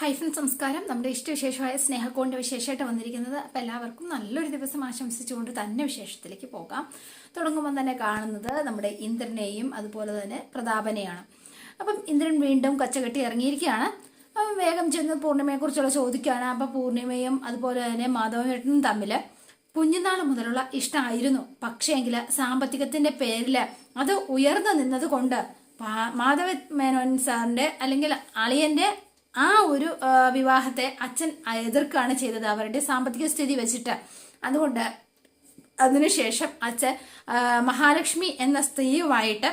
Hyphen സംസ്കാരം നമ്മുടെ ഇഷ്ടവിശേഷമായ സ്നേഹക്കോണിന്റെ വിശേഷമായിട്ട് വന്നിരിക്കുന്നത് അപ്പം എല്ലാവർക്കും നല്ലൊരു ദിവസം ആശംസിച്ചുകൊണ്ട് തന്നെ വിശേഷത്തിലേക്ക് പോകാം. തുടങ്ങുമ്പോൾ തന്നെ കാണുന്നത് നമ്മുടെ ഇന്ദ്രനെയും അതുപോലെ തന്നെ പ്രതാപനെയാണ്. അപ്പം ഇന്ദ്രൻ വീണ്ടും കച്ചകെട്ടി ഇറങ്ങിയിരിക്കുകയാണ്. അപ്പം വേഗം ചെന്ന് പൂർണിമയെക്കുറിച്ചുള്ള ചോദിക്കുകയാണ്. അപ്പം പൂർണിമയും അതുപോലെ തന്നെ മാധവേട്ടനും തമ്മിൽ കുഞ്ഞുനാൾ മുതലുള്ള ഇഷ്ടമായിരുന്നു പക്ഷേങ്കിൽ സാമ്പത്തികത്തിന്റെ പേരിൽ അത് ഉയർന്നു നിന്നത് കൊണ്ട് മാധവ മേനോൻ സാറിന്റെ അല്ലെങ്കിൽ അളിയന്റെ ആ ഒരു വിവാഹത്തെ അച്ഛൻ എതിർക്കുകയാണ് ചെയ്തത്. അവരുടെ സാമ്പത്തിക സ്ഥിതി വെച്ചിട്ട്. അതുകൊണ്ട് അതിനുശേഷം അച്ഛൻ മഹാലക്ഷ്മി എന്ന സ്ത്രീയുമായിട്ട്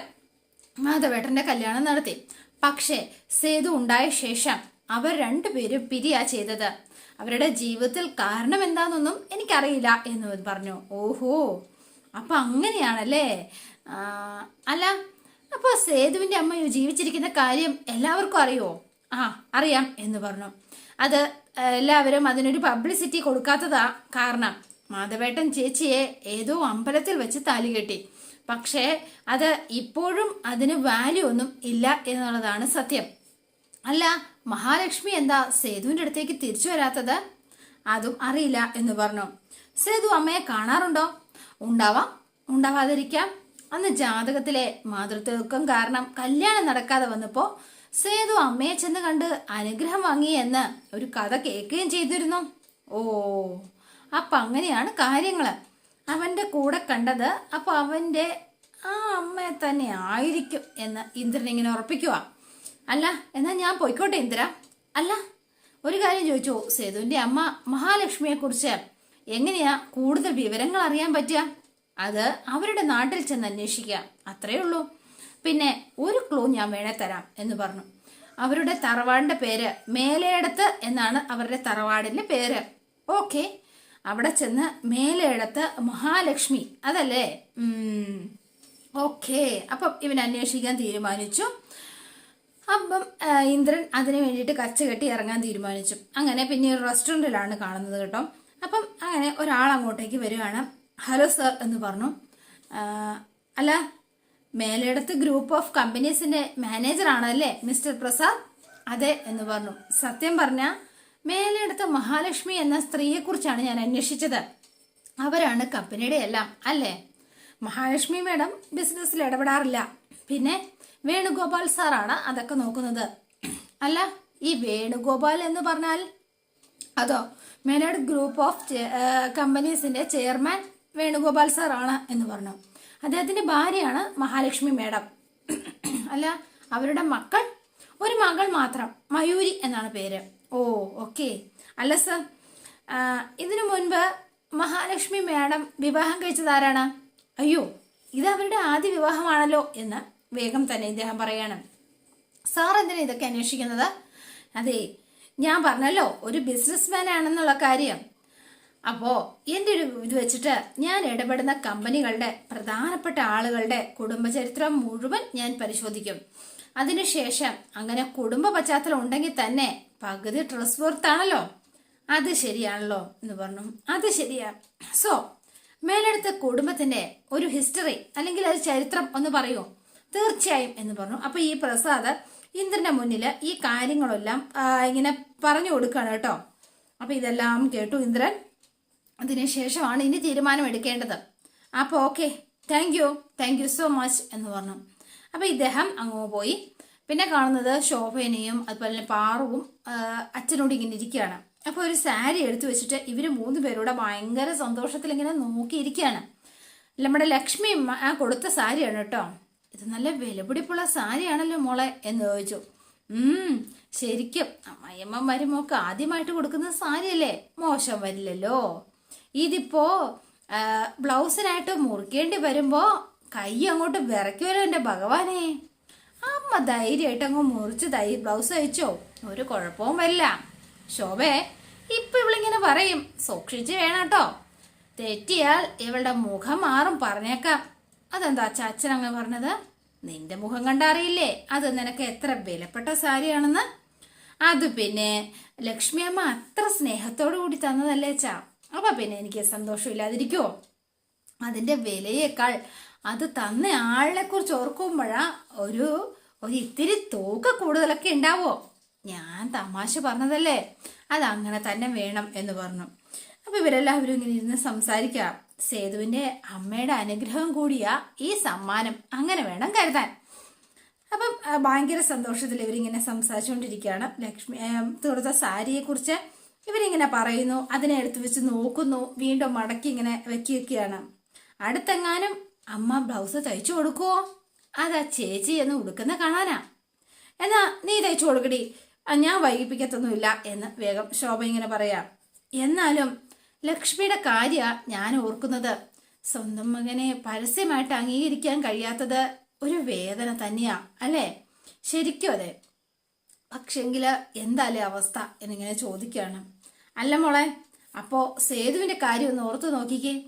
മാധവേട്ടന്റെ കല്യാണം നടത്തി. പക്ഷേ സേതു ഉണ്ടായ ശേഷം അവർ രണ്ടുപേരും പിരിയാ ചെയ്തത്. അവരുടെ ജീവിതത്തിൽ കാരണം എന്താണെന്നൊന്നും എനിക്കറിയില്ല എന്ന് പറഞ്ഞു. ഓഹോ അപ്പൊ അങ്ങനെയാണല്ലേ? അല്ല അപ്പൊ സേതുവിന്റെ അമ്മ ജീവിച്ചിരിക്കുന്ന കാര്യം എല്ലാവർക്കും അറിയോ? ആ അറിയാം എന്ന് പറഞ്ഞു. അത് എല്ലാവരും അതിനൊരു പബ്ലിസിറ്റി കൊടുക്കാത്തതാ കാരണം. മാധവേട്ടൻ ചേച്ചിയെ ഏതോ അമ്പലത്തിൽ വെച്ച് താലി കെട്ടി. പക്ഷേ അത് ഇപ്പോഴും അതിന് വാല്യൂ ഒന്നും ഇല്ല എന്നുള്ളതാണ് സത്യം. അല്ല മഹാലക്ഷ്മി എന്താ സേതുവിന്റെ അടുത്തേക്ക് തിരിച്ചു വരാത്തത്? അതും അറിയില്ല എന്ന് പറഞ്ഞു. സേതു അമ്മയെ കാണാറുണ്ടോ? ഉണ്ടാവാം. ഉണ്ടാവാതിരിക്കാം. അന്ന് ജാതകത്തിലെ മാതൃത്വം കാരണം കല്യാണം നടക്കാതെ വന്നപ്പോ സേതു അമ്മയെ ചെന്ന് കണ്ട് അനുഗ്രഹം വാങ്ങി എന്ന് ഒരു കഥ കേൾക്കുകയും ചെയ്തിരുന്നു. ഓ അപ്പൊ അങ്ങനെയാണ് കാര്യങ്ങൾ അവന്റെ കൂടെ കണ്ടത് അപ്പൊ അവന്റെ ആ അമ്മയെ തന്നെ ആയിരിക്കും എന്ന് ഇന്ദ്രൻ ഇങ്ങനെ ഉറപ്പിക്കുക അല്ല എന്നാ ഞാൻ പോയിക്കോട്ടെ ഇന്ദ്ര. അല്ല ഒരു കാര്യം ചോദിച്ചു? സേതുവിന്റെ അമ്മ മഹാലക്ഷ്മിയെ കുറിച്ച് എങ്ങനെയാ കൂടുതൽ വിവരങ്ങൾ അറിയാൻ പറ്റുക? അത് അവരുടെ നാട്ടിൽ ചെന്ന് അന്വേഷിക്കുക. അത്രേ ഉള്ളൂ. പിന്നെ ഒരു ക്ലൂ ഞാൻ വേണേ തരാം എന്ന് പറഞ്ഞു. അവരുടെ തറവാടിന്റെ പേര് മേലേടത്ത് എന്നാണ് അവരുടെ തറവാടിന്റെ പേര്. ഓക്കെ. അവിടെ ചെന്ന് മേലേടത്ത് മഹാലക്ഷ്മി. അതല്ലേ. ഓക്കെ. അപ്പം ഇവൻ അന്വേഷിക്കാൻ തീരുമാനിച്ചു. അപ്പം ഇന്ദ്രൻ അതിനു വേണ്ടിയിട്ട് കച്ച കെട്ടി ഇറങ്ങാൻ തീരുമാനിച്ചു. അങ്ങനെ പിന്നെ ഒരു റെസ്റ്റോറന്റിലാണ് കാണുന്നത് കേട്ടോ. അപ്പം അങ്ങനെ ഒരാൾ അങ്ങോട്ടേക്ക് വരികയാണ്. ഹലോ സർ എന്ന് പറഞ്ഞു. അല്ല മേലേടത്ത് ഗ്രൂപ്പ് ഓഫ് കമ്പനീസിന്റെ മാനേജർ ആണല്ലേ മിസ്റ്റർ പ്രസാദ്? അതെ എന്ന് പറഞ്ഞു. സത്യം പറഞ്ഞ മേലെടുത്ത് മഹാലക്ഷ്മി എന്ന സ്ത്രീയെ കുറിച്ചാണ് ഞാൻ അന്വേഷിച്ചത്. അവരാണ് കമ്പനിയുടെ എല്ലാം അല്ലേ? മഹാലക്ഷ്മി മേഡം ബിസിനസ്സിൽ ഇടപെടാറില്ല. പിന്നെ വേണുഗോപാൽ സാറാണ് അതൊക്കെ നോക്കുന്നത്. അല്ല ഈ വേണുഗോപാൽ എന്ന് പറഞ്ഞാൽ അതോ മേനേഡ് ഗ്രൂപ്പ് ഓഫ് കമ്പനീസിന്റെ ചെയർമാൻ വേണുഗോപാൽ സാറാണ് എന്ന് പറഞ്ഞു. അദ്ദേഹത്തിന്റെ ഭാര്യയാണ് മഹാലക്ഷ്മി മേഡം. അല്ല അവരുടെ മക്കൾ ഒരു മകൾ മാത്രം മയൂരി എന്നാണ് പേര്. ഓ ഓക്കെ. അല്ല സർ ഇതിനു മുൻപ് മഹാലക്ഷ്മി മേഡം വിവാഹം കഴിച്ചത് ആരാണ്? അയ്യോ ഇത് അവരുടെ ആദ്യ വിവാഹമാണല്ലോ എന്ന് വേഗം തന്നെ ഇദ്ദേഹം പറയാണ്. സാർ എന്തിനാ ഇതൊക്കെ അന്വേഷിക്കുന്നത്? അതെ ഞാൻ പറഞ്ഞല്ലോ ഒരു ബിസിനസ്മാൻ ആണെന്നുള്ള കാര്യം. അപ്പോ എന്റെ ഒരു ഇത് വെച്ചിട്ട് ഞാൻ ഇടപെടുന്ന കമ്പനികളുടെ പ്രധാനപ്പെട്ട ആളുകളുടെ കുടുംബചരിത്രം മുഴുവൻ ഞാൻ പരിശോധിക്കും. അതിനുശേഷം അങ്ങനെ കുടുംബ പശ്ചാത്തലം ഉണ്ടെങ്കിൽ തന്നെ പകുതി ട്രസ് വർത്താണല്ലോ അത് ശരിയാണല്ലോ എന്ന് പറഞ്ഞു. അത് ശരിയാ. സോ മേലെടുത്ത കുടുംബത്തിന്റെ ഒരു ഹിസ്റ്ററി അല്ലെങ്കിൽ അത് ചരിത്രം ഒന്ന് പറയൂ. തീർച്ചയായും എന്ന് പറഞ്ഞു. അപ്പൊ ഈ പ്രസാദ് ഇന്ദ്രന്റെ മുന്നിൽ ഈ കാര്യങ്ങളെല്ലാം ഇങ്ങനെ പറഞ്ഞു കൊടുക്കുകയാണ് കേട്ടോ. അപ്പൊ ഇതെല്ലാം കേട്ടു ഇന്ദ്രൻ. അതിനുശേഷമാണ് ഇനി തീരുമാനം എടുക്കേണ്ടത് അപ്പോൾ okay thank you thank you so much എന്ന് പറഞ്ഞു. അപ്പോൾ ഇദ്ദേഹം അങ്ങ് പോയി. പിന്നെ കാണുന്നത് ശോഭനയും അതുപോലെ തന്നെ പാറുവും അച്ഛനോട് ഇങ്ങനെ ഇരിക്കുകയാണ്. അപ്പോൾ ഒരു സാരി എടുത്തു വെച്ചിട്ട് ഇവർ മൂന്ന് പേരൂടെ ഭയങ്കര സന്തോഷത്തിൽ ഇങ്ങനെ നോക്കിയിരിക്കുകയാണ്. നമ്മുടെ ലക്ഷ്മി ആ കൊടുത്ത സാരിയാണ് കേട്ടോ. ഇത് നല്ല വിലപിടിപ്പുള്ള സാരിയാണല്ലോ മോളെ എന്ന് ചോദിച്ചു. ശരിക്കും അമ്മയമ്മ മരുമൊക്കെ ആദ്യമായിട്ട് കൊടുക്കുന്ന സാരിയല്ലേ? മോശം വരില്ലല്ലോ. ഇതിപ്പോ ബ്ലൗസിനായിട്ട് മുറിക്കേണ്ടി വരുമ്പോ കൈ അങ്ങോട്ട് വിറയ്ക്കുമല്ലോ എന്റെ ഭഗവാനെ. അമ്മ ധൈര്യമായിട്ട് അങ്ങ് മുറിച്ച് തൈ ബ്ലൗസ് തയ്ച്ചോ. ഒരു കുഴപ്പവും വരില്ല. ശോഭേ ഇപ്പൊ ഇവളിങ്ങനെ പറയും. സൂക്ഷിച്ച് വേണം കേട്ടോ തെറ്റിയാൽ ഇവളുടെ മുഖം മാറും പറഞ്ഞേക്കാം. അതെന്താ ചാച്ചൻ അങ്ങ് പറഞ്ഞത്? നിന്റെ മുഖം കണ്ടറിയില്ലേ? അത് നിനക്ക് എത്ര വിലപ്പെട്ട സാരിയാണെന്ന്? അത് പിന്നെ ലക്ഷ്മി അമ്മ അത്ര സ്നേഹത്തോടു കൂടി തന്നതല്ലേ ചാ അപ്പൊ പിന്നെ എനിക്ക് സന്തോഷമില്ലാതിരിക്കുമോ അതിന്റെ വിലയേക്കാൾ അത് തന്ന ആളിനെ കുറിച്ച് ഓർക്കുമ്പോഴാ ഒരു ഒരു ഇത്തിരി തൂക്ക കൂടുതലൊക്കെ ഉണ്ടാവോ? ഞാൻ തമാശ പറഞ്ഞതല്ലേ? അത് അങ്ങനെ തന്നെ വേണം എന്ന് പറഞ്ഞു. അപ്പൊ ഇവരെല്ലാവരും ഇങ്ങനെ ഇരുന്ന് സംസാരിക്കാം. സേതുവിന്റെ അമ്മയുടെ അനുഗ്രഹം കൂടിയാ ഈ സമ്മാനം അങ്ങനെ വേണം കരുതാൻ. അപ്പം ഭയങ്കര സന്തോഷത്തിൽ ഇവരിങ്ങനെ സംസാരിച്ചുകൊണ്ടിരിക്കുകയാണ് ലക്ഷ്മി ആ, സാരിയെക്കുറിച്ച് സാരിയെ കുറിച്ച് ഇവരിങ്ങനെ പറയുന്നു അതിനെ എടുത്തു വെച്ച് നോക്കുന്നു വീണ്ടും മടക്കി ഇങ്ങനെ വെക്കി വെക്കുകയാണ്. അടുത്തെങ്ങാനും അമ്മ ബ്ലൗസ് തയ്ച്ചു കൊടുക്കുവോ? അതാ ചേച്ചി എന്ന് ഉടുക്കുന്ന കാണാനാ. എന്നാ നീ തയ്ച്ചു കൊടുക്കടി. ഞാൻ വൈകിപ്പിക്കത്തൊന്നുമില്ല എന്ന് വേഗം ശോഭ ഇങ്ങനെ പറയാം. എന്നാലും ലക്ഷ്മിയുടെ കാര്യ ഞാൻ ഓർക്കുന്നത്. സ്വന്തം മകനെ പരസ്യമായിട്ട് അംഗീകരിക്കാൻ കഴിയാത്തത് ഒരു വേദന തന്നെയാ അല്ലേ? ശരിക്കും അതെ. പക്ഷെങ്കിൽ എന്താല്ലേ അവസ്ഥ എന്നിങ്ങനെ ചോദിക്കുകയാണ്. അല്ല മോളെ അപ്പോ സേതുവിന്റെ കാര്യം ഒന്ന് ഓർത്തു നോക്കിക്കേ.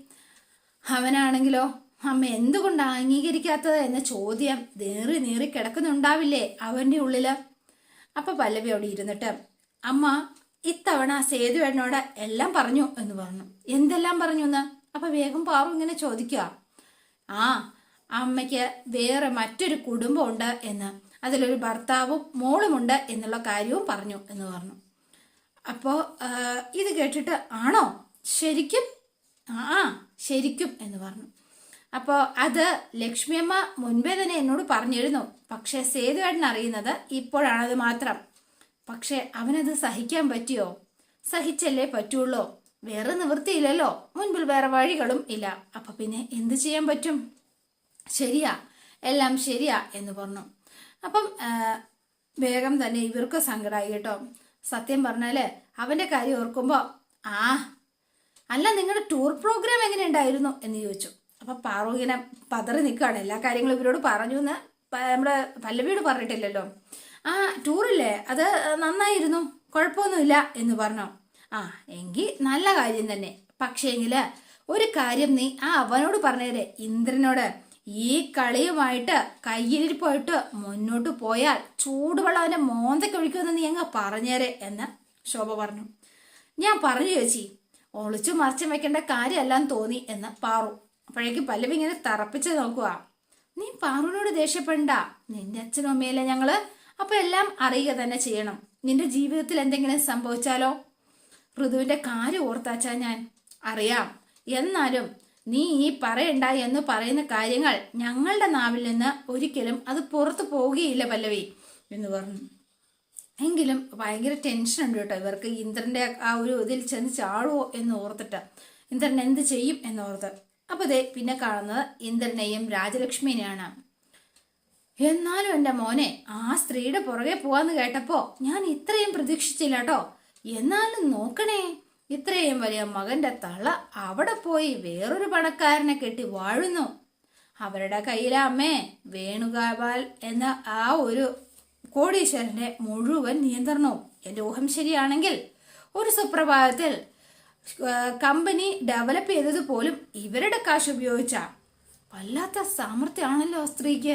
അവനാണെങ്കിലോ അമ്മ എന്തുകൊണ്ട് അംഗീകരിക്കാത്തത് എന്ന ചോദ്യം നേറി നേറി കിടക്കുന്നുണ്ടാവില്ലേ അവന്റെ ഉള്ളിൽ? അപ്പൊ പല്ലവി അവിടെ ഇരുന്നിട്ട് അമ്മ ഇത്തവണ സേതുവേട്ടനോട് എല്ലാം പറഞ്ഞു എന്ന് പറഞ്ഞു. എന്തെല്ലാം പറഞ്ഞു എന്ന്? അപ്പൊ വേഗം പാറു ഇങ്ങനെ ചോദിക്കുക ആ അമ്മയ്ക്ക് വേറെ മറ്റൊരു കുടുംബമുണ്ട് എന്ന്. അതിലൊരു ഭർത്താവും മോളുമുണ്ട് എന്നുള്ള കാര്യവും പറഞ്ഞു എന്ന് പറഞ്ഞു. അപ്പോൾ ഇത് കേട്ടിട്ട് ആണോ? ശരിക്കും? ആ ശരിക്കും എന്ന് പറഞ്ഞു. അപ്പോൾ അത് ലക്ഷ്മിയമ്മ മുൻപേ തന്നെ എന്നോട് പറഞ്ഞിരുന്നു. പക്ഷേ സേതുവേട്ടൻ അറിയുന്നത് ഇപ്പോഴാണത് മാത്രം. പക്ഷെ അവനത് സഹിക്കാൻ പറ്റിയോ? സഹിച്ചല്ലേ പറ്റുള്ളൂ. വേറെ നിവൃത്തിയില്ലല്ലോ. മുൻപിൽ വേറെ വഴികളും ഇല്ല. അപ്പൊ പിന്നെ എന്ത് ചെയ്യാൻ പറ്റും? ശരിയാ എല്ലാം ശരിയാ എന്ന് പറഞ്ഞു. അപ്പം വേഗം തന്നെ ഇവർക്ക് സങ്കടമായി കേട്ടോ. സത്യം പറഞ്ഞാൽ അവന്റെ കാര്യം ഓർക്കുമ്പോ ആ അല്ല നിങ്ങളുടെ ടൂർ പ്രോഗ്രാം എങ്ങനെ ഉണ്ടായിരുന്നു എന്ന് ചോദിച്ചു. അപ്പൊ പാറു ഇങ്ങനെ പതറി നിൽക്കുകയാണ്. എല്ലാ കാര്യങ്ങളും ഇവരോട് പറഞ്ഞു എന്ന് നമ്മുടെ പല്ലവിയോട് പറഞ്ഞിട്ടില്ലല്ലോ. ആ ടൂറില്ലേ അത് നന്നായിരുന്നു. കുഴപ്പമൊന്നുമില്ല എന്ന് പറഞ്ഞു. ആ എങ്കിൽ നല്ല കാര്യം തന്നെ. പക്ഷേങ്കിൽ ഒരു കാര്യം നീ ആ അവനോട് പറഞ്ഞേരെ ഇന്ദ്രനോട്. ഈ കളിയുമായിട്ട് പോയിട്ട് മുന്നോട്ട് പോയാൽ ചൂടുവെള്ളം അവന്റെ മോന്തയ്ക്ക് ഒഴിക്കുമെന്ന് അങ്ങ് പറഞ്ഞേരെ എന്ന് ശോഭ പറഞ്ഞു. ഞാൻ പറഞ്ഞു ചേച്ചി ഒളിച്ചു മറിച്ചും വെക്കേണ്ട കാര്യമെല്ലാം തോന്നി എന്ന് പാറു. അപ്പോഴേക്കും പല്ലവി ഇങ്ങനെ തറപ്പിച്ച് നോക്കുക നീ പാറുവിനോട് ദേഷ്യപ്പെടണ്ട. നിന്റെ അച്ഛനും അമ്മയല്ലേ ഞങ്ങൾ? അപ്പൊ എല്ലാം അറിയുക തന്നെ ചെയ്യണം. നിന്റെ ജീവിതത്തിൽ എന്തെങ്കിലും സംഭവിച്ചാലോ? ഋതുവിന്റെ കാര്യം ഓർത്താച്ചാ ഞാൻ. അറിയാം. എന്നാലും നീ ഈ പറയണ്ട എന്ന് പറയുന്ന കാര്യങ്ങൾ ഞങ്ങളുടെ നാവിൽ നിന്ന് ഒരിക്കലും അത് പുറത്തു പോവുകയില്ല പല്ലവി എന്ന് പറഞ്ഞു. എങ്കിലും ഭയങ്കര ടെൻഷൻ ഉണ്ട് കേട്ടോ ഇവർക്ക്. ഇന്ദ്രന്റെ ആ ഒരു ഇതിൽ ചെന്ന് ചാടുവോ എന്ന് ഓർത്തിട്ട്. ഇന്ദ്രൻ എന്ത് ചെയ്യും എന്നോർത്ത് അപ്പൊ ദേ പിന്നെ കാണുന്നത് ഇന്ദ്രനെയും രാജലക്ഷ്മിനെയാണ്. എന്നാലും എന്റെ മോനെ ആ സ്ത്രീയുടെ പുറകെ പോവാന്ന് കേട്ടപ്പോ ഞാൻ ഇത്രയും പ്രതീക്ഷിച്ചില്ല കേട്ടോ. എന്നാലും നോക്കണേ. ഇത്രയും വലിയ മകന്റെ തള്ള അവിടെ പോയി വേറൊരു പണക്കാരനെ കെട്ടി വാഴുന്നു. അവരുടെ കയ്യിലെ അമ്മേ വേണുഗോപാൽ എന്ന ആ ഒരു കോടീശ്വരന്റെ മുഴുവൻ നിയന്ത്രണവും എന്റെ ഊഹം ശരിയാണെങ്കിൽ ഒരു സുപ്രഭാതത്തിൽ കമ്പനി ഡെവലപ്പ് ചെയ്തത് പോലും ഇവരുടെ കാശ് ഉപയോഗിച്ചാ. വല്ലാത്ത സാമർഥ്യമാണല്ലോ സ്ത്രീക്ക്.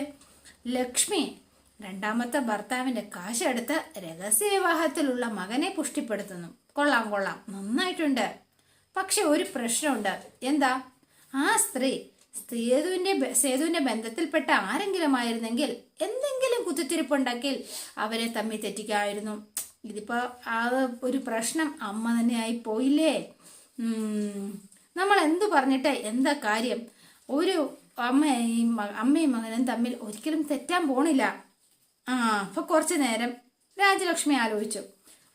ലക്ഷ്മി രണ്ടാമത്തെ ഭർത്താവിന്റെ കാശെടുത്ത് രഹസ്യ വിവാഹത്തിലുള്ള മകനെ പുഷ്ടിപ്പെടുത്തുന്നു. കൊള്ളാം കൊള്ളാം. നന്നായിട്ടുണ്ട്. പക്ഷെ ഒരു പ്രശ്നമുണ്ട്. എന്താ? ആ സ്ത്രീ സേതുവിന്റെ സേതുവിന്റെ ബന്ധത്തിൽപ്പെട്ട ആരെങ്കിലും ആയിരുന്നെങ്കിൽ എന്തെങ്കിലും കുത്തിത്തിരിപ്പുണ്ടെങ്കിൽ അവരെ തമ്മിൽ തെറ്റിക്കായിരുന്നു. ഇതിപ്പോ ആ ഒരു പ്രശ്നം അമ്മ തന്നെ ആയി പോയില്ലേ? നമ്മൾ എന്തു പറഞ്ഞിട്ട് എന്താ കാര്യം? ഒരു അമ്മയും അമ്മയും മകനും തമ്മിൽ ഒരിക്കലും തെറ്റാൻ പോണില്ല. ആ അപ്പൊ കുറച്ചു നേരം രാജലക്ഷ്മി ആലോചിച്ചു.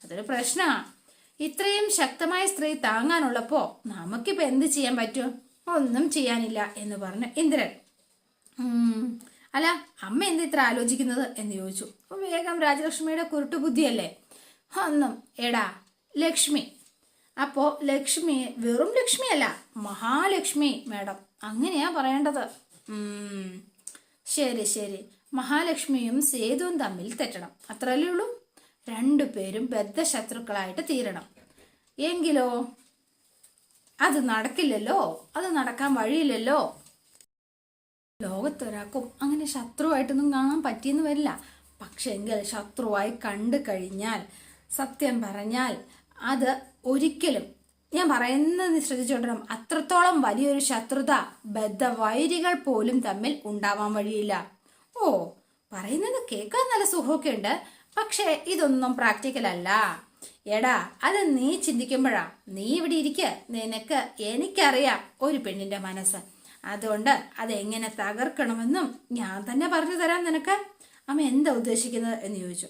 അതൊരു പ്രശ്നമാ ഇത്രയും ശക്തമായ സ്ത്രീ താങ്ങാനുള്ളപ്പോ നമുക്കിപ്പൊ എന്ത് ചെയ്യാൻ പറ്റും? ഒന്നും ചെയ്യാനില്ല എന്ന് പറഞ്ഞു ഇന്ദ്രൻ. അല്ല അമ്മ എന്ത് ഇത്ര ആലോചിക്കുന്നത് എന്ന് ചോദിച്ചു. അപ്പൊ വേഗം രാജലക്ഷ്മിയുടെ കുരുട്ടു ബുദ്ധിയല്ലേ? ഒന്നും. എടാ ലക്ഷ്മി. അപ്പോ ലക്ഷ്മി വെറും ലക്ഷ്മിയല്ല മഹാലക്ഷ്മി മാഡം. അങ്ങനെയാ പറയേണ്ടത്. ശരി ശരി. മഹാലക്ഷ്മിയും സേതുവും തമ്മിൽ തെറ്റണം. അത്രയല്ലേ ഉള്ളൂ? രണ്ടുപേരും ബദ്ധശത്രുക്കളായിട്ട് തീരണം. എങ്കിലോ? അത് നടക്കില്ലല്ലോ? അത് നടക്കാൻ വഴിയില്ലല്ലോ? ലോകത്തൊരാൾക്കും അങ്ങനെ ശത്രുവായിട്ടൊന്നും കാണാൻ പറ്റിയെന്ന് വരില്ല. പക്ഷെങ്കിൽ ശത്രുവായി കണ്ടു കഴിഞ്ഞാൽ സത്യം പറഞ്ഞാൽ അത് ഒരിക്കലും ഞാൻ പറയുന്നത് ശ്രദ്ധിച്ചുകൊണ്ടിരണം അത്രത്തോളം വലിയൊരു ശത്രുത ബദ്ധ വൈരികൾ പോലും തമ്മിൽ ഉണ്ടാവാൻ വഴിയില്ല. ഓ പറയുന്നത് കേൾക്കാൻ നല്ല സുഖമൊക്കെ ഉണ്ട് പക്ഷേ ഇതൊന്നും പ്രാക്ടിക്കൽ അല്ല. എടാ അത് നീ ചിന്തിക്കുമ്പോഴാ. നീ ഇവിടെ ഇരിക്ക. നിനക്ക് എനിക്കറിയാം ഒരു പെണ്ണിന്റെ മനസ്സ്. അതുകൊണ്ട് അതെങ്ങനെ തകർക്കണമെന്നും ഞാൻ തന്നെ പറഞ്ഞു തരാം നിനക്ക്. അമ്മ എന്താ ഉദ്ദേശിക്കുന്നത് എന്ന് ചോദിച്ചു.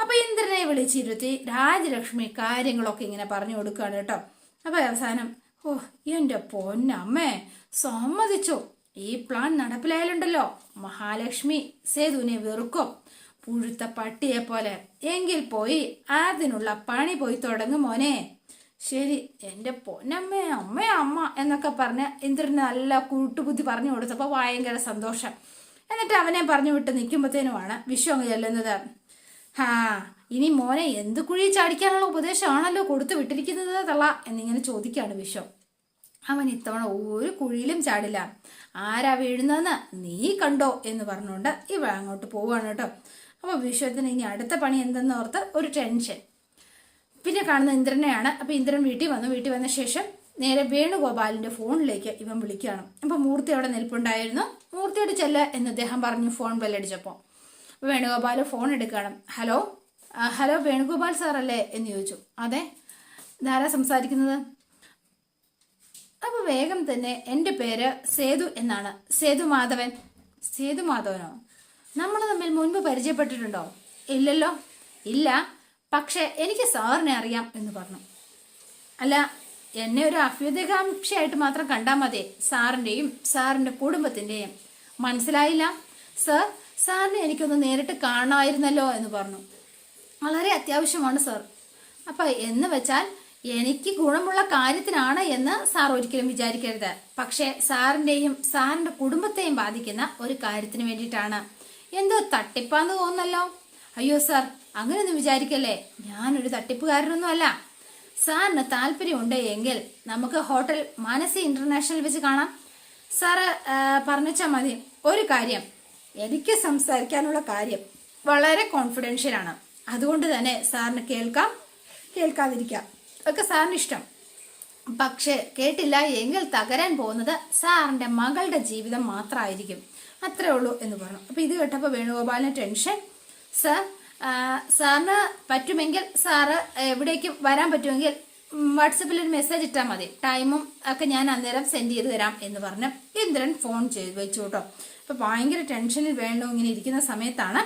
അപ്പൊ ഇന്ദ്രനെ വിളിച്ചിരുത്തി രാജലക്ഷ്മി കാര്യങ്ങളൊക്കെ ഇങ്ങനെ പറഞ്ഞു കൊടുക്കുകയാണ് കേട്ടോ. അപ്പൊ അവസാനം ഓ എന്റെ പൊന്നമ്മേ സമ്മതിച്ചു. ഈ പ്ലാൻ നടപ്പിലായാലുണ്ടല്ലോ. മഹാലക്ഷ്മി സേതുവിനെ വെറുക്കും. പുഴുത്ത പട്ടിയെ പോലെ. എങ്കിൽ പോയി അതിനുള്ള പണി പോയി തുടങ്ങും മോനെ. ശരി എന്റെ പൊന്നമ്മേ അമ്മേ അമ്മ എന്നൊക്കെ പറഞ്ഞ് ഇന്ദ്രന് നല്ല കൂട്ടുബുദ്ധി പറഞ്ഞു കൊടുത്തപ്പോൾ ഭയങ്കര സന്തോഷം. എന്നിട്ട് അവനെ പറഞ്ഞു വിട്ട് നിൽക്കുമ്പോഴത്തേനുമാണ് വിഷു അങ്ങ് ചെല്ലുന്നത്. ഹാ ഇനി മോനെ എന്ത് കുഴി ചാടിക്കാനുള്ള ഉപദേശമാണല്ലോ കൊടുത്തു വിട്ടിരിക്കുന്നത് തള്ള എന്നിങ്ങനെ ചോദിക്കുകയാണ് വിശ്വം. അവൻ ഇത്തവണ ഒരു കുഴിയിലും ചാടില്ല. ആരാ വീഴുന്നതെന്ന് നീ കണ്ടോ എന്ന് പറഞ്ഞുകൊണ്ട് ഇവ അങ്ങോട്ട് പോവുകയാണ് കേട്ടോ. അപ്പോൾ വിശ്വത്തിന് ഇനി അടുത്ത പണി എന്തെന്ന് ഓർത്ത് ഒരു ടെൻഷൻ. പിന്നെ കാണുന്ന ഇന്ദ്രനെയാണ്. അപ്പോൾ ഇന്ദ്രൻ വീട്ടിൽ വന്നു. വീട്ടിൽ വന്ന ശേഷം നേരെ വേണുഗോപാലിന്റെ ഫോണിലേക്ക് ഇവൻ വിളിക്കുകയാണ്. അപ്പോൾ മൂർത്തി അവിടെ നിൽപ്പുണ്ടായിരുന്നു. മൂർത്തിയോട് ചെല്ല എന്ന് അദ്ദേഹം പറഞ്ഞു ഫോൺ ബെല്ലടിച്ചപ്പോൾ. അപ്പോൾ വേണുഗോപാൽ ഫോൺ എടുക്കുകയാണ്. ഹലോ ഹലോ വേണുഗോപാൽ സാറല്ലേ എന്ന് ചോദിച്ചു. അതെ ഇതാരാ സംസാരിക്കുന്നത്? അപ്പൊ വേഗം തന്നെ എന്റെ പേര് സേതു എന്നാണ്. സേതു മാധവൻ. സേതു മാധവനോ? നമ്മൾ തമ്മിൽ മുൻപ് പരിചയപ്പെട്ടിട്ടുണ്ടോ? ഇല്ലല്ലോ. ഇല്ല. പക്ഷെ എനിക്ക് സാറിനെ അറിയാം എന്ന് പറഞ്ഞു. അല്ല എന്നെ ഒരു അഭ്യുദകാംക്ഷയായിട്ട് മാത്രം കണ്ടാൽ മതി. സാറിന്റെയും സാറിന്റെ കുടുംബത്തിന്റെയും മനസ്സിലായില്ല? സർ സാറിനെ എനിക്കൊന്ന് നേരിട്ട് കാണാമായിരുന്നല്ലോ എന്ന് പറഞ്ഞു. വളരെ അത്യാവശ്യമാണ് സാർ. അപ്പൊ എന്ന് വെച്ചാൽ എനിക്ക് ഗുണമുള്ള കാര്യത്തിനാണ് എന്ന് സാർ ഒരിക്കലും വിചാരിക്കരുത്. പക്ഷേ സാറിന്റെയും സാറിന്റെ കുടുംബത്തെയും ബാധിക്കുന്ന ഒരു കാര്യത്തിന് വേണ്ടിയിട്ടാണ്. എന്തോ തട്ടിപ്പാന്ന് തോന്നല്ലോ അയ്യോ സാർ അങ്ങനെയൊന്നും വിചാരിക്കല്ലേ? ഞാനൊരു തട്ടിപ്പുകാരനൊന്നും അല്ല സാറിന് താല്പര്യമുണ്ട് എങ്കിൽ നമുക്ക് ഹോട്ടൽ മാനസി ഇന്റർനാഷണൽ വെച്ച് കാണാം. സാറ് പറഞ്ഞാൽ മതി. ഒരു കാര്യം എനിക്ക് സംസാരിക്കാനുള്ള കാര്യം വളരെ കോൺഫിഡൻഷ്യൽ ആണ്. അതുകൊണ്ട് തന്നെ സാറിന് കേൾക്കാം കേൾക്കാതിരിക്കാം. ഒക്കെ സാറിന് ഇഷ്ടം. പക്ഷേ കേട്ടില്ല എങ്കിൽ തകരാൻ പോകുന്നത് സാറിന്റെ മകളുടെ ജീവിതം മാത്രമായിരിക്കും. അത്രേ ഉള്ളൂ എന്ന് പറഞ്ഞു. അപ്പൊ ഇത് കേട്ടപ്പോൾ വേണുഗോപാലിന് ടെൻഷൻ. സാർ സാറിന് പറ്റുമെങ്കിൽ സാറ് എവിടേക്ക് വരാൻ പറ്റുമെങ്കിൽ വാട്സപ്പിൽ ഒരു മെസ്സേജ് ഇട്ടാൽ മതി. ടൈമും ഒക്കെ ഞാൻ അന്നേരം സെൻഡ് ചെയ്ത് തരാം എന്ന് പറഞ്ഞ് ഇന്ദ്രൻ ഫോൺ ചെയ്ത് വെച്ചു കേട്ടോ. അപ്പൊ ഭയങ്കര ടെൻഷനിൽ വേണു ഇങ്ങനെ ഇരിക്കുന്ന സമയത്താണ്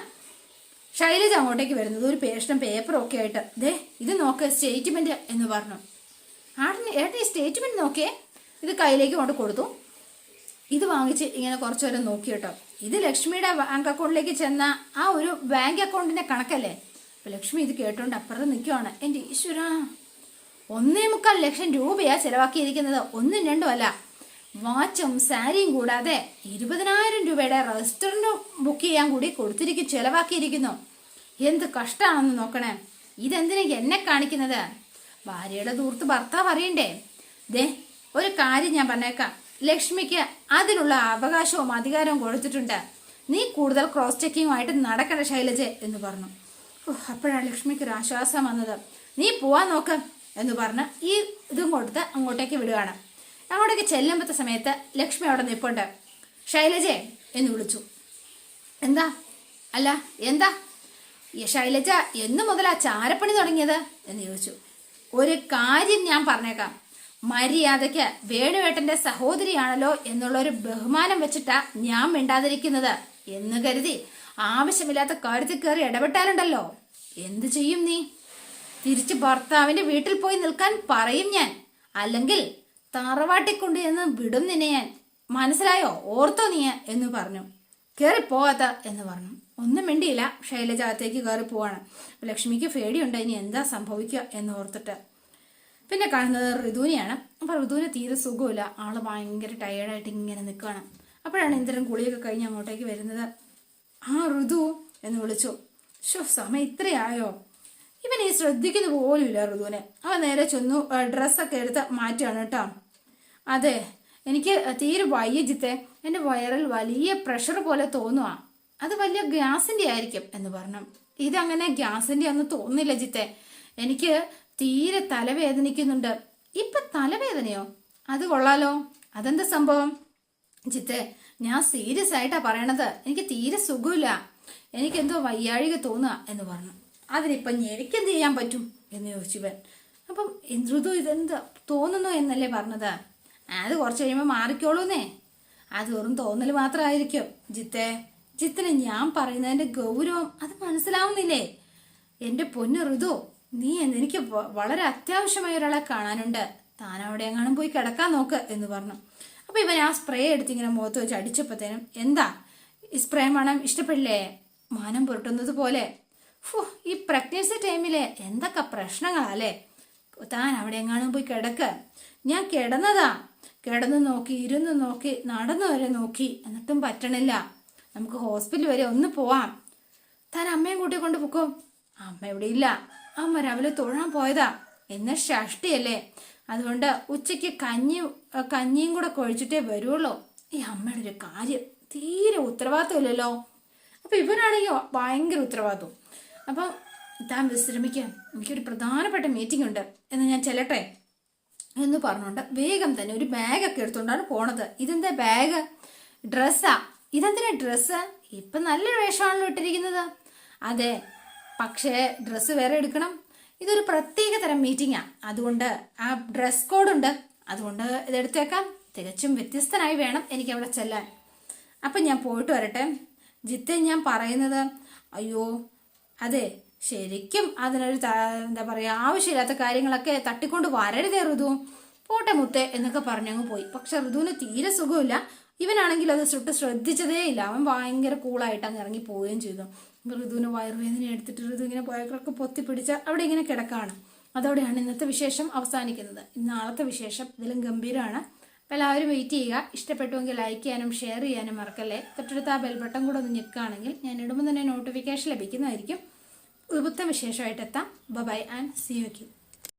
ശൈലജ അങ്ങോട്ടേക്ക് വരുന്നത് ഒരു പേഷനും പേപ്പറും ഒക്കെ ആയിട്ട്. ദേ ഇത് നോക്ക് സ്റ്റേറ്റ്മെന്റ് എന്ന് പറഞ്ഞു. ആട്ടിന് ഏട്ടൻ ഈ സ്റ്റേറ്റ്മെന്റ് നോക്കിയേ? ഇത് കയ്യിലേക്ക് കൊണ്ട് കൊടുത്തു. ഇത് വാങ്ങിച്ച് ഇങ്ങനെ കുറച്ചു നേരം നോക്കി കേട്ടോ. ഇത് ലക്ഷ്മിയുടെ ബാങ്ക് അക്കൗണ്ടിലേക്ക് ചെന്ന ആ ഒരു ബാങ്ക് അക്കൗണ്ടിന്റെ കണക്കല്ലേ? അപ്പൊ ലക്ഷ്മി ഇത് കേട്ടോണ്ട് അപ്പുറത്ത് നിൽക്കുവാണ് എന്റെ ഈശ്വര ഒന്നേ മുക്കാൽ ലക്ഷം രൂപയാ ചെലവാക്കിയിരിക്കുന്നത്. ഒന്നും രണ്ടും അല്ല. വാച്ചും സാരിയും കൂടാതെ ഇരുപതിനായിരം രൂപയുടെ റെസ്റ്റോറന്റ് ബുക്ക് ചെയ്യാൻ കൂടി കൊടുത്തിരിക്കും ചെലവാക്കിയിരിക്കുന്നു. എന്ത് കഷ്ടാണെന്ന് നോക്കണേ. ഇതെന്തിനാ എന്നെ കാണിക്കുന്നത്? ഭാര്യയുടെ ദൂർത്ത് ഭർത്താവ് അറിയണ്ടേ? ദേ ഒരു കാര്യം ഞാൻ പറഞ്ഞേക്കാം. ലക്ഷ്മിക്ക് അതിനുള്ള അവകാശവും അധികാരവും കൊടുത്തിട്ടുണ്ട്. നീ കൂടുതൽ ക്രോസ് ചെക്കിങ്ങുമായിട്ട് നടക്കണ ശൈലജ എന്ന് പറഞ്ഞു. അപ്പോഴാണ് ലക്ഷ്മിക്ക് ഒരു ആശ്വാസം വന്നത്. നീ പോവാൻ നോക്ക് എന്ന് പറഞ്ഞ് ഈ ഇതും കൊടുത്ത് അങ്ങോട്ടേക്ക് വിടുകയാണ് അങ്ങോട്ടേക്ക് ചെല്ലുമ്പത്തെ സമയത്ത് ലക്ഷ്മി അവിടെ നിൽപ്പുണ്ട് ശൈലജേ എന്ന് വിളിച്ചു. എന്താ? അല്ല എന്താ? ശൈലജ മുതൽ മുതലാ ചാരപ്പണി തുടങ്ങിയത്? എന്ന് ചോദിച്ചു. ഒരു കാര്യം ഞാൻ പറഞ്ഞേക്കാം. മര്യാദയ്ക്ക് വേണുവേട്ടന്റെ സഹോദരിയാണല്ലോ എന്നുള്ള ഒരു ബഹുമാനം വെച്ചിട്ടാ ഞാൻ മിണ്ടാതിരിക്കുന്നത് എന്ന് കരുതി ആവശ്യമില്ലാത്ത കാര്യത്തിൽ കയറി ഇടപെട്ടാലുണ്ടല്ലോ. എന്തു ചെയ്യും നീ? തിരിച്ച് ഭർത്താവിന്റെ വീട്ടിൽ പോയി നിൽക്കാൻ പറയും ഞാൻ. അല്ലെങ്കിൽ തറവാട്ടിൽ കൊണ്ട് എന്ന് വിടും നിന്നെ ഞാൻ. മനസ്സിലായോ? ഓർത്തോ നീ? എന്ന് പറഞ്ഞു. കയറി പോവാത്ത എന്ന് പറഞ്ഞു. ഒന്നും മിണ്ടിയില്ല. ശൈലജ അകത്തേക്ക് കയറി പോവാണ്. ലക്ഷ്മിക്ക് പേടിയുണ്ട്. ഇനി എന്താ സംഭവിക്കുക എന്ന് ഓർത്തിട്ട്. പിന്നെ കാണുന്നത് ഋതുവിനെയാണ്. അപ്പൊ ഋതുവിന് തീരെ സുഖമില്ല. ആൾ ഭയങ്കര ടയേർഡായിട്ട് ഇങ്ങനെ നിൽക്കുകയാണ് അപ്പോഴാണ് ഇന്ദ്രൻ കുളിയൊക്കെ കഴിഞ്ഞ് അങ്ങോട്ടേക്ക് വരുന്നത്. ആ ഋതു എന്ന് വിളിച്ചു. ഷോ സമയം ഇത്രയായോ? ഇവൻ ഈ ശ്രദ്ധിക്കുന്ന പോലുമില്ല ഋതുവിനെ. അവൻ നേരെ ചെന്നു ഡ്രസ്സൊക്കെ എടുത്ത് മാറ്റുകയാണ് കേട്ടോ. അതെ എനിക്ക് തീരെ വയ്യ ജിത്തെ. എന്റെ വയറിൽ വലിയ പ്രഷർ പോലെ തോന്നുക അത് വലിയ ഗ്യാസിന്റെ ആയിരിക്കും എന്ന് പറഞ്ഞു. ഇതങ്ങനെ ഗ്യാസിന്റെ ഒന്നും തോന്നില്ല ജിത്തെ. എനിക്ക് തീരെ തലവേദനിക്കുന്നുണ്ട്. ഇപ്പൊ തലവേദനയോ? അത് കൊള്ളാലോ? അതെന്താ സംഭവം? ജിത്തെ ഞാൻ സീരിയസ് ആയിട്ടാ പറയണത്. എനിക്ക് തീരെ സുഖമില്ല. എനിക്ക് എന്തോ വയ്യാഴിക തോന്നുക എന്ന് പറഞ്ഞു. അതിനിപ്പം എനിക്കെന്ത് ചെയ്യാൻ പറ്റും? എന്ന് ചോദിച്ചു ഇവൻ. അപ്പം ഋതു ഇതെന്താ തോന്നുന്നു എന്നല്ലേ പറഞ്ഞത്? അത് കുറച്ച് കഴിയുമ്പോൾ മാറിക്കോളൂന്നേ. അത് വെറും തോന്നൽ മാത്രമായിരിക്കും ജിത്തെ. ജിത്തിന് ഞാൻ പറയുന്നതിന്റെ ഗൗരവം അത് മനസ്സിലാവുന്നില്ലേ? എന്റെ പൊന്നു ഋതു നീ എന്നെനിക്ക് വളരെ അത്യാവശ്യമായ ഒരാളെ കാണാനുണ്ട്. താൻ അവിടെ എങ്ങാനും പോയി കിടക്കാൻ നോക്ക് എന്ന് പറഞ്ഞു. അപ്പൊ ഇവൻ ആ സ്പ്രേ എടുത്ത് ഇങ്ങനെ മുഖത്ത് വെച്ച് അടിച്ചപ്പോഴത്തേനും എന്താ? ഈ സ്പ്രേ മണം ഇഷ്ടപ്പെടില്ലേ? മാനം പുരട്ടുന്നത് പോലെ. ഫു ഈ പ്രഗ്നൻസി ടൈമിൽ എന്തൊക്കെ പ്രശ്നങ്ങളല്ലേ? താൻ അവിടെ എങ്ങാനും പോയി കിടക്ക്. ഞാൻ കിടന്നതാ. കിടന്ന് നോക്കി ഇരുന്ന് നോക്കി നടന്നു വരെ നോക്കി. എന്നിട്ടും പറ്റണില്ല. നമുക്ക് ഹോസ്പിറ്റൽ വരെ ഒന്ന് പോവാം. താൻ അമ്മയും കൂട്ടി കൊണ്ട് പൊക്കോ? അമ്മ ഇവിടെ ഇല്ല. അമ്മ രാവിലെ തൊഴാൻ പോയതാ. എന്ന ഷഷ്ടിയല്ലേ. അതുകൊണ്ട് ഉച്ചയ്ക്ക് കഞ്ഞി കഞ്ഞിയും കൂടെ കൊഴിച്ചിട്ടേ വരുള്ളൂ. ഈ അമ്മയുടെ ഒരു കാര്യം തീരെ ഉത്തരവാദിത്തമില്ലല്ലോ. അപ്പൊ ഇവനാണെങ്കിൽ ഭയങ്കര ഉത്തരവാദിത്വം. അപ്പം താൻ വിശ്രമിക്കാം. എനിക്കൊരു പ്രധാനപ്പെട്ട മീറ്റിംഗ് ഉണ്ട്. എന്ന് ഞാൻ ചെല്ലട്ടെ? എന്ന് പറഞ്ഞുകൊണ്ട് വേഗം തന്നെ ഒരു ബാഗൊക്കെ എടുത്തുകൊണ്ടാണ് പോണത്. ഇതെന്താ ബാഗ് ഡ്രസ്സാ ഇതെന്തിനാ ഡ്രസ്സ്? ഇപ്പൊ നല്ലൊരു വേഷമാണല്ലോ ഇട്ടിരിക്കുന്നത്. അതെ പക്ഷേ ഡ്രസ്സ് വേറെ എടുക്കണം. ഇതൊരു പ്രത്യേക തരം മീറ്റിംഗാ അതുകൊണ്ട് ആ ഡ്രസ് കോഡുണ്ട്. അതുകൊണ്ട് ഇതെടുത്തേക്കാം. തികച്ചും വ്യത്യസ്തനായി വേണം എനിക്ക് അവിടെ ചെല്ലാൻ. അപ്പം ഞാൻ പോയിട്ട് വരട്ടെ. ജിത്തെ ഞാൻ പറയുന്നത് അയ്യോ അതെ ശരിക്കും അതിനൊരു എന്താ പറയാ ആവശ്യമില്ലാത്ത കാര്യങ്ങളൊക്കെ തട്ടിക്കൊണ്ട് വരരുതേ ഋതു. പോട്ടെ മുത്തേ എന്നൊക്കെ പറഞ്ഞങ്ങ് പോയി. പക്ഷെ ഋതുവിന് തീരെ സുഖമില്ല. ഇവനാണെങ്കിൽ അത് ചുട്ട് ശ്രദ്ധിച്ചതേ ഇല്ല അവൻ ഭയങ്കര കൂളായിട്ട് അങ്ങ് ഇറങ്ങി പോവുകയും ചെയ്തു. അപ്പൊ ഋതുവിന് വയറുവേദന എടുത്തിട്ട് ഋതു ഇങ്ങനെ പോയക്കൊക്കെ പൊത്തി പിടിച്ച് അവിടെ ഇങ്ങനെ കിടക്കാണ്. അതോടെയാണ് ഇന്നത്തെ വിശേഷം അവസാനിക്കുന്നത്. നാളത്തെ വിശേഷം ഇതിലും ഗംഭീരമാണ് അപ്പോൾ എല്ലാവരും വെയിറ്റ് ചെയ്യുക. ഇഷ്ടപ്പെട്ടുവെങ്കിൽ ലൈക്ക് ചെയ്യാനും ഷെയർ ചെയ്യാനും മറക്കല്ലേ. തൊട്ടടുത്ത് ആ ബെൽ ബട്ടൺ കൂടെ ഒന്ന് ഞെക്കുകയാണെങ്കിൽ ഞാൻ ഇടുമ്പോൾ തന്നെ നോട്ടിഫിക്കേഷൻ ലഭിക്കുന്നതായിരിക്കും. പുതുത്ത വിശേഷമായിട്ട് എത്താം. Bye and see U